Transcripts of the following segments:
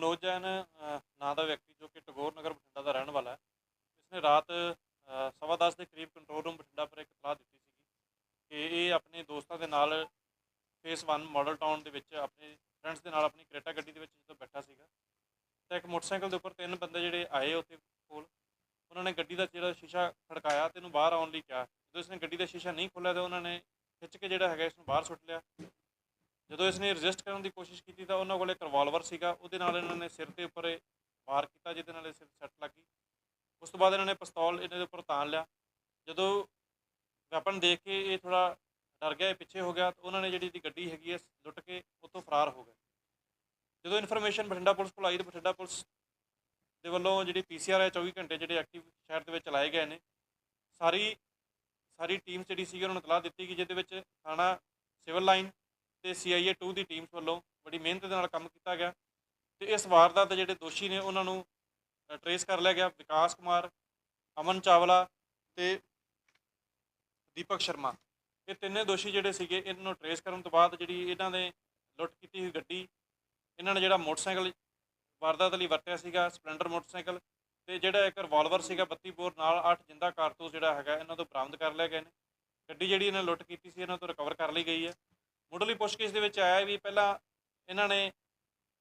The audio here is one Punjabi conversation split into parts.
ਮਨੋਜ ਜੈਨ ਨਾਂ ਦਾ ਵਿਅਕਤੀ ਜੋ ਕਿ ਟਗੋਰ ਨਗਰ ਬਠਿੰਡਾ ਦਾ ਰਹਿਣ ਵਾਲਾ ਹੈ ਇਸਨੇ ਰਾਤ ਅ, ਸਵਾ ਦਸ ਦੇ ਕਰੀਬ ਕੰਟਰੋਲ ਰੂਮ ਬਠਿੰਡਾ ਪਰ ਇੱਕ ਇਤਲਾਹ ਦਿੱਤੀ ਸੀ ਕਿ ਇਹ ਆਪਣੇ ਦੋਸਤਾਂ ਦੇ ਨਾਲ ਫੇਸ 1 ਮਾਡਲ ਟਾਊਨ ਦੇ ਵਿੱਚ ਆਪਣੇ ਫਰੈਂਡਸ ਦੇ ਨਾਲ ਆਪਣੀ ਕਰੇਟਾ ਗੱਡੀ ਦੇ ਵਿੱਚ ਜਦੋਂ ਬੈਠਾ ਸੀਗਾ ਤਾਂ ਇੱਕ ਮੋਟਰਸਾਈਕਲ ਦੇ ਉੱਪਰ ਤਿੰਨ ਬੰਦੇ ਜਿਹੜੇ ਆਏ ਉੱਥੇ ਕੋਲ ਉਹਨਾਂ ਨੇ ਗੱਡੀ ਦਾ ਜਿਹੜਾ ਸ਼ੀਸ਼ਾ ਖੜਕਾਇਆ ਤੇ ਇਹਨੂੰ ਬਾਹਰ ਆਉਣ ਲਈ ਕਿਹਾ। ਜਦੋਂ ਇਸਨੇ ਗੱਡੀ ਦਾ ਸ਼ੀਸ਼ਾ ਨਹੀਂ ਖੋਲ੍ਹਿਆ ਤਾਂ ਉਹਨਾਂ ਨੇ ਖਿੱਚ ਕੇ ਜਿਹੜਾ ਹੈਗਾ ਇਸ ਨੂੰ ਬਾਹਰ ਸੁੱਟ ਲਿਆ। ਜਦੋਂ ਇਸ ਨੇ ਰਜਿਸਟ ਕਰਨ ਦੀ ਕੋਸ਼ਿਸ਼ ਕੀਤੀ ਤਾਂ ਉਹਨਾਂ ਕੋਲੇ ਇੱਕ ਰਿਵਾਲਵਰ ਸੀਗਾ, ਉਹਦੇ ਨਾਲ ਇਹਨਾਂ ਨੇ ਸਿਰ ਦੇ ਉੱਪਰ ਇਹ ਵਾਰ ਕੀਤਾ, ਜਿਹਦੇ ਨਾਲ ਇਹ ਸਿਰ ਸੱਟ ਲੱਗੀ ਉਸ ਤੋਂ ਬਾਅਦ ਇਹਨਾਂ ਨੇ ਪਿਸਤੌਲ ਦੇ ਉੱਪਰ ਤਾਣ ਲਿਆ। ਜਦੋਂ ਵੈਪਨ ਦੇਖ ਕੇ ਇਹ ਥੋੜਾ ਡਰ ਗਿਆ, ਇਹ ਪਿੱਛੇ ਹੋ ਗਿਆ, ਤਾਂ ਉਹਨਾਂ ਨੇ ਜਿਹੜੀ ਇਹਦੀ ਗੱਡੀ ਹੈਗੀ ਹੈ ਲੁੱਟ ਕੇ ਉੱਥੋਂ ਫਰਾਰ ਹੋ ਗਏ। ਜਦੋਂ ਇਨਫੋਰਮੇਸ਼ਨ ਬਠਿੰਡਾ ਪੁਲਿਸ ਕੋਲ ਆਈ ਤਾਂ ਬਠਿੰਡਾ ਪੁਲਿਸ ਦੇ ਵੱਲੋਂ ਜਿਹੜੀ ਪੀਸੀਆਰ ਹੈ 24 ਘੰਟੇ ਜਿਹੜੇ ਐਕਟਿਵ ਸ਼ਹਿਰ ਦੇ ਵਿੱਚ ਚਲਾਏ ਗਏ ਨੇ। ਸਾਰੀ ਸਾਰੀ ਟੀਮ ਜਿਹੜੀ ਸੀ ਉਹਨਾਂ ਨੂੰ ਇਤਲਾਹ ਦਿੱਤੀ ਕਿ ਜਿਹਦੇ ਵਿੱਚ ਥਾਣਾ ਸਿਵਲ ਲਾਈਨ ਤੇ ਸੀਆਈਏ 2 ਦੀ ਟੀਮਸ ਵੱਲੋਂ ਬੜੀ ਮਿਹਨਤ ਦੇ ਨਾਲ ਕੰਮ ਕੀਤਾ ਗਿਆ ਤੇ ਇਸ ਵਾਰਦਾਤ ਦੇ ਜਿਹੜੇ ਦੋਸ਼ੀ ਨੇ ਉਹਨਾਂ ਨੂੰ ਟਰੇਸ ਕਰ ਲਿਆ ਗਿਆ ਵਿਕਾਸ ਕੁਮਾਰ, ਅਮਨ ਚਾਵਲਾ ਤੇ ਦੀਪਕ ਸ਼ਰਮਾ। ਇਹ ਤਿੰਨੇ ਦੋਸ਼ੀ ਜਿਹੜੇ ਸੀਗੇ, ਇਹਨਾਂ ਨੂੰ ਟਰੇਸ ਕਰਨ ਤੋਂ ਬਾਅਦ ਜਿਹੜੀ ਇਹਨਾਂ ਨੇ ਲੁੱਟ ਕੀਤੀ ਹੋਈ ਗੱਡੀ, ਇਹਨਾਂ ਨੇ ਜਿਹੜਾ ਮੋਟਰਸਾਈਕਲ ਵਾਰਦਾਤ ਲਈ ਵਰਤਿਆ ਸੀਗਾ, ਸਪਲੈਂਡਰ ਮੋਟਰਸਾਈਕਲ ਤੇ ਜਿਹੜਾ ਇੱਕ ਰਿਵਾਲਵਰ ਸੀਗਾ 32 ਬੋਰ ਨਾਲ 8 ਜਿੰਦਾ ਕਾਰਤੂਸ ਜਿਹੜਾ ਹੈਗਾ, ਇਹਨਾਂ ਤੋਂ ਬਰਾਮਦ ਕਰ ਲਿਆ ਗਏ ਨੇ। ਗੱਡੀ ਜਿਹੜੀ ਇਹਨਾਂ ਲੁੱਟ ਕੀਤੀ ਸੀ, ਇਹਨਾਂ ਤੋਂ ਰਿਕਵਰ ਕਰ ਲਈ ਗਈ ਹੈ। ਮੁੱਢਲੀ ਪੁੱਛਗਿੱਛ ਦੇ ਵਿੱਚ ਆਇਆ ਵੀ ਪਹਿਲਾਂ ਇਹਨਾਂ ਨੇ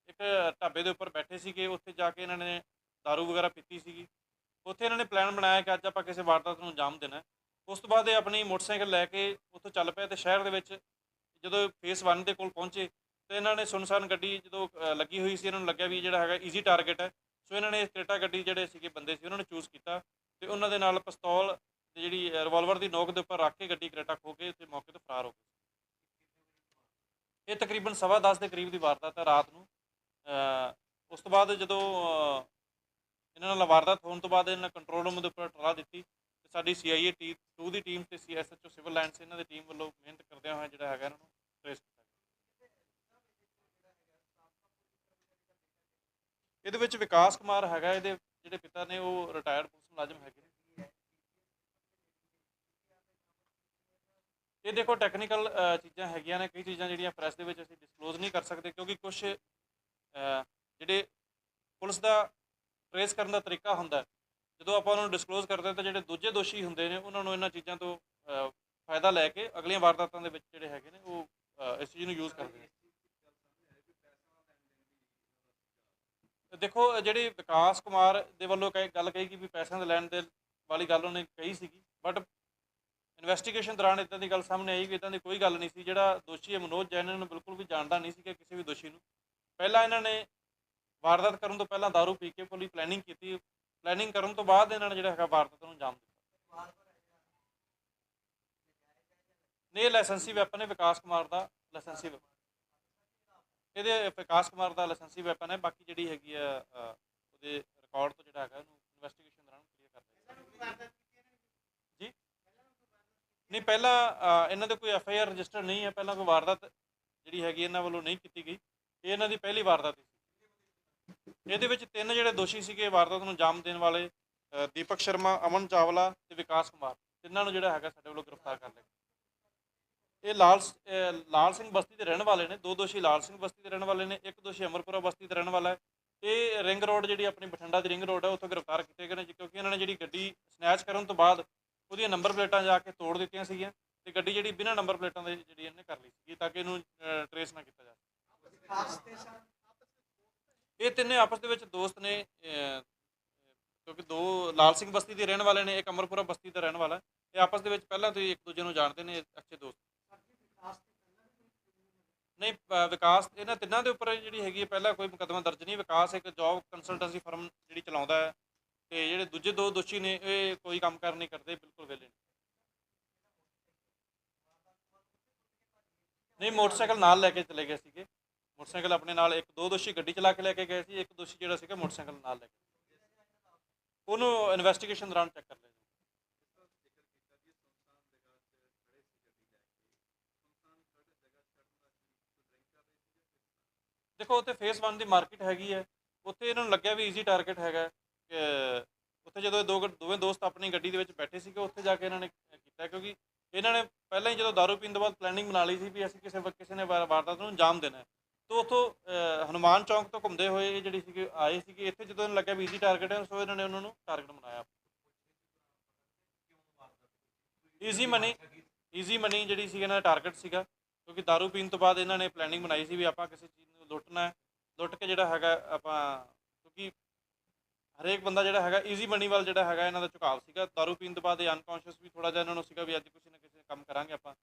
ਇੱਕ ਢਾਬੇ ਦੇ ਉੱਪਰ ਬੈਠੇ ਸੀਗੇ, ਉੱਥੇ ਜਾ ਕੇ ਇਹਨਾਂ ਨੇ दारू ਵਗੈਰਾ ਪੀਤੀ ਸੀਗੀ। ਉੱਥੇ ਇਹਨਾਂ ਨੇ ਪਲਾਨ ਬਣਾਇਆ ਕਿ ਅੱਜ ਆਪਾਂ ਕਿਸੇ ਵਾਰਦਾਤ ਨੂੰ ਅੰਜਾਮ ਦੇਣਾ ਉਸ ਤੋਂ ਬਾਅਦ ਇਹ ਆਪਣੀ ਮੋਟਰਸਾਈਕਲ ਲੈ ਕੇ ਉੱਥੋਂ ਚੱਲ ਪਏ ਤੇ ਸ਼ਹਿਰ ਦੇ ਵਿੱਚ ਜਦੋਂ ਫੇਸ 1 ਦੇ ਕੋਲ ਪਹੁੰਚੇ ਤੇ ਇਹਨਾਂ ਨੇ ਸੁਨਸਾਨ ਗੱਡੀ ਜਦੋਂ ਲੱਗੀ ਹੋਈ ਸੀ, ਇਹਨਾਂ ਨੂੰ ਲੱਗਿਆ ਵੀ ਜਿਹੜਾ ਹੈਗਾ ਈਜ਼ੀ ਟਾਰਗੇਟ ਹੈ। ਸੋ ਇਹਨਾਂ ਨੇ ਕਰੇਟਾ ਗੱਡੀ ਜਿਹੜੇ ਸੀਗੇ ਬੰਦੇ ਸੀ, ਉਹਨਾਂ ਨੂੰ ਚੂਜ਼ ਕੀਤਾ ਤੇ ਉਹਨਾਂ ਦੇ ਨਾਲ ਪਿਸਤੌਲ ਤੇ ਜਿਹੜੀ ਰਿਵਾਲਵਰ ਦੀ ਨੋਕ ਦੇ ਉੱਪਰ ਰੱਖ ਕੇ ਗੱਡੀ ਕਰੇਟਾ ਖੋ ਕੇ ਤੇ ਮੌਕੇ ਤੋਂ ਫਰਾਰ ਹੋ ਗਏ। ਇਹ ਤਕਰੀਬਨ ਸਵਾ ਦਸ ਦੇ ਕਰੀਬ ਦੀ ਵਾਰਦਾਤ ਹੈ ਰਾਤ ਨੂੰ। ਉਸ ਤੋਂ ਬਾਅਦ ਜਦੋਂ ਇਹਨਾਂ ਨਾਲ ਵਾਰਦਾਤ ਹੋਣ ਤੋਂ ਬਾਅਦ ਇਹਨਾਂ ਕੰਟਰੋਲ ਰੂਮ ਦੇ ਉੱਪਰ ਟਰਾ ਦਿੱਤੀ ਤੇ ਸਾਡੀ ਸੀਆਈਏ ਟੀ 2 ਦੀ ਟੀਮ ਤੇ ਸੀਐਸਐਚਓ ਸਿਵਲ ਲਾਈਨਸ ਇਹਨਾਂ ਦੀ ਟੀਮ ਵੱਲੋਂ ਮਿਹਨਤ ਕਰਦਿਆਂ ਹੋਇਆ ਜਿਹੜਾ ਹੈਗਾ ਇਹਨਾਂ ਨੂੰ ਟ੍ਰੇਸ ਕੀਤਾ ਇਹਦੇ ਵਿੱਚ ਵਿਕਾਸ ਕੁਮਾਰ ਹੈਗਾ, ਇਹਦੇ ਜਿਹੜੇ ਪਿਤਾ ਨੇ ਉਹ ਰਿਟਾਇਰਡ ਪੁਲਿਸ ਮੁਲਾਜ਼ਮ ਹੈਗੇ ਇਹ ਦੇਖੋ ਟੈਕਨੀਕਲ ਚੀਜ਼ਾਂ ਹੈਗੀਆਂ ਨੇ, ਕਈ ਚੀਜ਼ਾਂ ਜਿਹੜੀਆਂ ਪ੍ਰੈਸ ਦੇ ਵਿੱਚ ਅਸੀਂ ਡਿਸਕਲੋਜ਼ ਨਹੀਂ ਕਰ ਸਕਦੇ ਕਿਉਂਕਿ ਕੁਝ ਜਿਹੜੇ ਪੁਲਿਸ ਦਾ ਟ੍ਰੇਸ ਕਰਨ ਦਾ ਤਰੀਕਾ ਹੁੰਦਾ ਜਦੋਂ ਆਪਾਂ ਉਹਨਾਂ ਨੂੰ ਡਿਸਕਲੋਜ਼ ਕਰਦੇ ਹਾਂ ਤਾਂ ਜਿਹੜੇ ਦੂਜੇ ਦੋਸ਼ੀ ਹੁੰਦੇ ਨੇ, ਉਹਨਾਂ ਨੂੰ ਇਹਨਾਂ ਚੀਜ਼ਾਂ ਤੋਂ ਫਾਇਦਾ ਲੈ ਕੇ ਅਗਲੀਆਂ ਵਾਰਦਾਤਾਂ ਦੇ ਵਿੱਚ ਜਿਹੜੇ ਹੈਗੇ ਨੇ, ਉਹ ਇਸ ਚੀਜ਼ ਨੂੰ ਯੂਜ਼ ਕਰਦੇ ਨੇ। ਦੇਖੋ, ਜਿਹੜੀ ਵਿਕਾਸ ਕੁਮਾਰ ਦੇ ਵੱਲੋਂ ਕਹੀ, ਗੱਲ ਕਹੀ ਕਿ ਵੀ ਪੈਸਿਆਂ ਦੇ ਲੈਣ ਦੇ ਵਾਲੀ ਗੱਲ ਉਹਨੇ ਕਹੀ ਸੀਗੀ ਬਟ ਇਨਵੈਸਟੀਗੇਸ਼ਨ ਦੌਰਾਨ ਇਦਾਂ ਦੀ ਗੱਲ ਸਾਹਮਣੇ ਆਈ ਕਿ ਇਦਾਂ ਦੀ ਕੋਈ ਗੱਲ ਨਹੀਂ ਸੀ, ਜਿਹੜਾ ਦੋਸ਼ੀ ਹੈ ਮਨੋਜ ਜੈਨ ਨੂੰ ਬਿਲਕੁਲ ਵੀ ਜਾਣਦਾ ਨਹੀਂ ਸੀ ਕਿ ਕਿਸੇ ਵੀ ਦੋਸ਼ੀ ਨੂੰ। ਪਹਿਲਾਂ ਇਹਨਾਂ ਨੇ ਵਾਰਦਾਤ ਕਰਨ ਤੋਂ ਪਹਿਲਾਂ दारू ਪੀ ਕੇ ਪੂਰੀ ਪਲੈਨਿੰਗ ਕੀਤੀ। ਪਲੈਨਿੰਗ ਕਰਨ ਤੋਂ ਬਾਅਦ ਇਹਨਾਂ ਨੇ ਜਿਹੜਾ ਹੈਗਾ ਵਾਰਦਾਤ ਨੂੰ ਅੰਜਾਮ ਦਿੱਤਾ। ਨਹੀਂ ਲਾਇਸੈਂਸੀ ਵੈਪਨ ਹੈ ਵਿਕਾਸ ਕੁਮਾਰ ਦਾ ਲਾਇਸੈਂਸੀ ਇਹਦੇ ਵਿਕਾਸ ਕੁਮਾਰ ਦਾ ਲਾਇਸੈਂਸੀ ਵੈਪਨ ਹੈ, ਬਾਕੀ ਜਿਹੜੀ ਹੈਗੀ ਆ ਉਹਦੇ ਰਿਕਾਰਡ ਤੋਂ ਜਿਹੜਾ ਹੈਗਾ ਉਹਨੂੰ ਇਨਵੈਸਟੀਗੇਸ਼ਨ ਦੌਰਾਨ ਕਲੀਅਰ ਕਰ ਦਿਆ ਜੀ ਨਹੀਂ ਪਹਿਲਾਂ ਅ, ਇਹਨਾਂ ਦੇ ਕੋਈ ਐਫ ਆਈ ਆਰ ਰਜਿਸਟਰ ਨਹੀਂ ਹੈ ਪਹਿਲਾਂ ਕੋਈ ਵਾਰਦਾਤ ਜਿਹੜੀ ਹੈਗੀ ਇਹਨਾਂ ਵੱਲੋਂ ਨਹੀਂ ਕੀਤੀ ਗਈ। ਇਹ ਇਹਨਾਂ ਦੀ ਪਹਿਲੀ ਵਾਰਦਾਤ ਸੀ। ਇਹਦੇ ਵਿੱਚ ਤਿੰਨ ਜਿਹੜੇ ਦੋਸ਼ੀ ਸੀਗੇ ਵਾਰਦਾਤ ਨੂੰ ਅੰਜਾਮ ਦੇਣ ਵਾਲੇ ਅ, ਦੀਪਕ ਸ਼ਰਮਾ ਅਮਨ ਚਾਵਲਾ ਤੇ ਵਿਕਾਸ ਕੁਮਾਰ। ਤਿੰਨਾਂ ਨੂੰ ਜਿਹੜਾ ਹੈਗਾ ਸਾਡੇ ਵੱਲੋਂ ਗ੍ਰਿਫਤਾਰ ਕਰ ਲਿਆ ਇਹ ਲਾਲ ਸ- ਅ, ਲਾਲ ਸਿੰਘ ਬਸਤੀ ਦੇ ਰਹਿਣ ਵਾਲੇ ਨੇ। ਦੋ ਦੋਸ਼ੀ ਲਾਲ ਸਿੰਘ ਬਸਤੀ ਦੇ ਰਹਿਣ ਵਾਲੇ ਨੇ ਇੱਕ ਦੋਸ਼ੀ ਅਮਰਪੁਰਾ ਬਸਤੀ ਦਾ ਰਹਿਣ ਵਾਲਾ ਹੈ। ਇਹ ਰਿੰਗ ਰੋਡ ਜਿਹੜੀ ਆਪਣੀ ਬਠਿੰਡਾ ਦੀ ਰਿੰਗ ਰੋਡ ਹੈ ਉੱਥੋਂ ਗ੍ਰਿਫਤਾਰ ਕੀਤੇ ਗਏ ਨੇ ਜੀ, ਕਿਉਂਕਿ ਇਹਨਾਂ ਨੇ ਜਿਹੜੀ ਗੱਡੀ ਸਨੈਚ ਕਰਨ ਤੋਂ ਬਾਅਦ ਉਹਦੀਆਂ ਨੰਬਰ ਪਲੇਟਾਂ ਜਾ ਕੇ ਤੋੜ ਦਿੱਤੀਆਂ ਸੀਗੀਆਂ ਤੇ ਗੱਡੀ ਜਿਹੜੀ ਬਿਨਾਂ ਨੰਬਰ ਪਲੇਟਾਂ ਦੇ ਜਿਹੜੀ ਇਹਨੇ ਕਰ ਲਈ ਸੀ ਤਾਂ ਕਿ ਇਹਨੂੰ ਟਰੇਸ ਨਾ ਕੀਤਾ ਜਾ ਸਕੇ। ਇਹ ਤਿੰਨੇ ਆਪਸ ਦੇ ਵਿੱਚ ਦੋਸਤ ਨੇ ਕਿਉਂਕਿ ਦੋ ਲਾਲ ਸਿੰਘ ਬਸਤੀ ਦੇ ਰਹਿਣ ਵਾਲੇ ਨੇ, ਇੱਕ ਅਮਰਪੁਰਾ ਬਸਤੀ ਦਾ ਰਹਿਣ ਵਾਲਾ ਇਹ ਆਪਸ ਦੇ ਵਿੱਚ ਪਹਿਲਾਂ ਤੋਂ ਹੀ ਇੱਕ ਦੂਜੇ ਨੂੰ ਜਾਣਦੇ ਨੇ, ਅੱਛੇ ਦੋਸਤ। ਨਹੀਂ ਵਿਕਾਸ, ਇਹਨਾਂ ਤਿੰਨਾਂ ਦੇ ਉੱਪਰ ਜਿਹੜੀ ਹੈਗੀ ਹੈ, ਪਹਿਲਾਂ ਕੋਈ ਮੁਕੱਦਮਾ ਦਰਜ ਨਹੀਂ। ਵਿਕਾਸ ਇੱਕ ਜੌਬ ਕੰਸਲਟੈਂਸੀ ਫਰਮ ਜਿਹੜੀ ਚਲਾਉਂਦਾ ਹੈ। ਤੇ ਜਿਹੜੇ ਦੂਜੇ ਦੋ ਦੋਸ਼ੀ ਨੇ, ਇਹ ਕੋਈ ਕੰਮ ਕਰ ਨਹੀਂ ਕਰਦੇ, ਬਿਲਕੁਲ ਵਿਹਲੇ ਨੇ। ਨਹੀਂ, ਮੋਟਰਸਾਈਕਲ ਨਾਲ ਲੈ ਕੇ ਚਲੇ ਗਏ ਸੀਗੇ। ਮੋਟਰਸਾਈਕਲ ਆਪਣੇ ਨਾਲ ਇੱਕ, ਦੋ ਦੋਸ਼ੀ ਗੱਡੀ ਚਲਾ ਕੇ ਲੈ ਕੇ ਗਏ ਸੀ, ਇੱਕ ਦੋਸ਼ੀ ਜਿਹੜਾ ਸੀਗਾ ਮੋਟਰਸਾਈਕਲ ਨਾਲ ਲੈ ਕੇ ਉਹਨੂੰ ਇਨਵੈਸਟੀਗੇਸ਼ਨ ਦੌਰਾਨ ਚੈੱਕ ਕਰ ਲਿਆ ਦੇਖੋ, ਉੱਥੇ ਫੇਸ 1 ਦੀ ਮਾਰਕੀਟ ਹੈਗੀ ਹੈ। ਉੱਥੇ ਇਹਨਾਂ ਨੂੰ ਲੱਗਿਆ ਵੀ ਈਜ਼ੀ ਟਾਰਗੇਟ ਹੈਗਾ। ਉੱਥੇ ਜਦੋਂ ਇਹ ਦੋ ਗ- ਦੋਵੇਂ ਦੋਸਤ ਆਪਣੀ ਗੱਡੀ ਦੇ ਵਿੱਚ ਬੈਠੇ ਸੀਗੇ, ਉੱਥੇ ਜਾ ਕੇ ਇਹਨਾਂ ਨੇ ਕੀਤਾ ਕਿਉਂਕਿ ਇਹਨਾਂ ਨੇ ਪਹਿਲਾਂ ਹੀ ਜਦੋਂ ਦਾਰੂ ਪੀਣ ਤੋਂ ਬਾਅਦ ਪਲੈਨਿੰਗ ਬਣਾ ਲਈ ਸੀ ਵੀ ਅਸੀਂ ਕਿਸੇ ਵ- ਕਿਸੇ ਨੇ ਵਾਰ- ਵਾਰਦਾਤ ਨੂੰ ਅੰਜਾਮ ਦੇਣਾ ਹੈ। ਤੋਂ ਉਥੋਂ ਹਨੂਮਾਨ ਚੌਂਕ ਤੋਂ ਘੁੰਮਦੇ ਹੋਏ ਇਹ ਜਿਹੜੀ ਸੀਗੇ, ਆਏ ਸੀਗੇ, ਇੱਥੇ ਜਦੋਂ ਇਹਨਾਂ ਲੱਗਿਆ ਵੀ ਈਜ਼ੀ ਟਾਰਗੇਟ ਹੈ, ਸੋ ਇਹਨਾਂ ਨੇ ਉਹਨਾਂ ਨੂੰ ਟਾਰਗੇਟ ਬਣਾਇਆ। ਈਜ਼ੀ ਮਨੀ ਈਜ਼ੀ ਮਨੀ ਜਿਹੜੀ ਸੀ ਇਹਨਾਂ ਦਾ ਟਾਰਗੇਟ ਸੀਗਾ, ਕਿਉਂਕਿ दारू ਪੀਣ ਤੋਂ ਬਾਅਦ ਇਹਨਾਂ ਨੇ ਪਲੈਨਿੰਗ ਬਣਾਈ ਸੀ ਵੀ ਆਪਾਂ ਕਿਸੇ ਚੀਜ਼ ਨੂੰ ਲੁੱਟਣਾ ਹੈ। ਲੁੱਟ ਕੇ ਜਿਹੜਾ ਹੈਗਾ, ਆਪਾਂ ਹਰੇਕ ਬੰਦਾ ਜਿਹੜਾ ਹੈਗਾ ਈਜ਼ੀ ਮਨੀ ਵੱਲ ਜਿਹੜਾ ਹੈਗਾ ਇਹਨਾਂ ਦਾ ਝੁਕਾਅ ਸੀਗਾ। ਦਾਰੂ ਪੀਣ ਤੋਂ ਬਾਅਦ ਇਹ ਅਨਕੌਂਸ਼ੀਅਸ ਵੀ ਥੋੜਾ ਜਿਹਾ ਇਹਨਾਂ ਨੂੰ ਸੀਗਾ ਵੀ ਅੱਜ ਕੁਛ ਨਾ ਕਿਸੇ ਕੰਮ ਕਰਾਂਗੇ ਆਪਾਂ।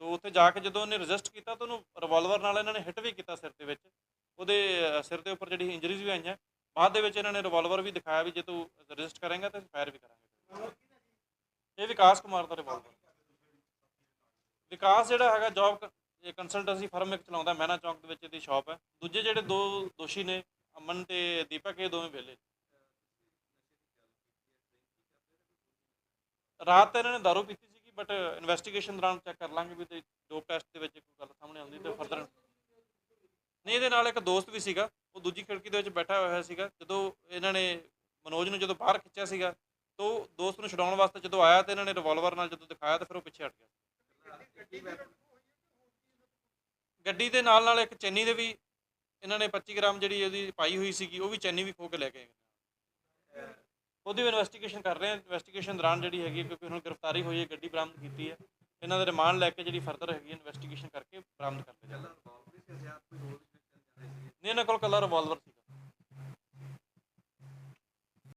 ਤੋਂ ਉੱਥੇ ਜਾ ਕੇ ਜਦੋਂ ਉਹਨੇ ਰਜਿਸਟ ਕੀਤਾ ਤਾਂ ਉਹਨੂੰ ਰਿਵਾਲਵਰ ਨਾਲ ਇਹਨਾਂ ਨੇ ਹਿੱਟ ਵੀ ਕੀਤਾ ਸਿਰ ਦੇ ਵਿੱਚ। ਉਹਦੇ ਸਿਰ ਦੇ ਉੱਪਰ ਜਿਹੜੀ ਇੰਜਰੀਜ਼ ਵੀ ਆਈਆਂ। ਬਾਅਦ ਦੇ ਵਿੱਚ ਇਹਨਾਂ ਨੇ ਰਿਵਾਲਵਰ ਵੀ ਦਿਖਾਇਆ ਵੀ ਜੇ ਤੂੰ ਰਜਿਸਟ ਕਰੇਂਗਾ ਤਾਂ ਫਾਇਰ ਵੀ ਕਰਾਂਗੇ। ਇਹ ਵਿਕਾਸ ਕੁਮਾਰ ਦਾ ਰਿਵਾਲਵਰ ਵਿਕਾਸ ਜਿਹੜਾ ਹੈਗਾ ਜੌਬ ਇਹ ਕੰਸਲਟੈਂਸੀ ਫਰਮ ਇੱਕ ਚਲਾਉਂਦਾ, ਮਹਿਨਾ ਚੌਂਕ ਦੇ ਵਿੱਚ ਇਹਦੀ ਸ਼ਾਪ ਹੈ। ਦੂਜੇ ਜਿਹੜੇ ਦੋ ਦੋਸ਼ੀ ਨੇ, ਅਮਨ ਤੇ ਦੀਪਕ, ਇਹ ਦੋਵੇਂ ਵੇਲੇ ਰਾਤ ਤਾਂ ਇਹਨਾਂ ਨੇ ਦਾਰੂ ਪੀਤੀ ਸੀਗੀ ਬਟ ਇਨਵੈਸਟੀਗੇਸ਼ਨ ਦੌਰਾਨ ਚੈੱਕ ਕਰ ਲਾਂਗੇ ਵੀ ਤੇ ਡੋਪ ਟੈਸਟ ਦੇ ਵਿੱਚ ਕੋਈ ਗੱਲ ਸਾਹਮਣੇ ਆਉਂਦੀ ਤਾਂ ਫਰਦਰ ਨਹੀਂ, ਇਹਦੇ ਨਾਲ ਇੱਕ ਦੋਸਤ ਵੀ ਸੀਗਾ, ਉਹ ਦੂਜੀ ਖਿੜਕੀ ਦੇ ਵਿੱਚ ਬੈਠਾ ਹੋਇਆ ਸੀਗਾ, ਜਦੋਂ ਇਹਨਾਂ ਨੇ ਮਨੋਜ ਨੂੰ ਜਦੋਂ ਬਾਹਰ ਖਿੱਚਿਆ ਸੀਗਾ, ਤਾਂ ਉਹ ਦੋਸਤ ਨੂੰ ਛਡਾਉਣ ਵਾਸਤੇ ਜਦੋਂ ਆਇਆ ਤੇ ਇਹਨਾਂ ਨੇ ਰਿਵਾਲਵਰ ਨਾਲ ਜਦੋਂ ਦਿਖਾਇਆ ਤਾਂ ਫਿਰ ਉਹ ਪਿੱਛੇ ਹਟ ਗਿਆ। ਗੱਡੀ ਦੇ ਨਾਲ ਨਾਲ ਇੱਕ ਚੈਨੀ ਦੇ ਵੀ ਇਹਨਾਂ ਨੇ 25 ਗ੍ਰਾਮ ਜਿਹੜੀ ਉਹਦੀ ਪਾਈ ਹੋਈ ਸੀਗੀ, ਉਹ ਵੀ ਚੈਨੀ ਵੀ ਖੋ ਕੇ ਲੈ ਕੇ ਗਏ ਉਹਦੀ ਵੀ ਇਨਵੈਸਟੀਗੇਸ਼ਨ ਕਰ ਰਹੇ ਹਾਂ। ਇਨਵੈਸਟੀਗੇਸ਼ਨ ਦੌਰਾਨ ਜਿਹੜੀ ਹੈਗੀ ਕਿਉਂਕਿ ਹੁਣ ਗ੍ਰਿਫਤਾਰੀ ਹੋਈ ਹੈ ਗੱਡੀ ਬਰਾਮਦ ਕੀਤੀ ਹੈ। ਇਹਨਾਂ ਦਾ ਰਿਮਾਂਡ ਲੈ ਕੇ ਜਿਹੜੀ ਫਰਦਰ ਹੈਗੀ ਇਨਵੈਸਟੀਗੇਸ਼ਨ ਕਰਕੇ ਬਰਾਮਦ ਕਰ ਲਿਆ ਨਹੀਂ ਇਹਨਾਂ ਕੋਲ ਕੱਲਾ ਰਿਵਾਲਵਰ ਸੀ।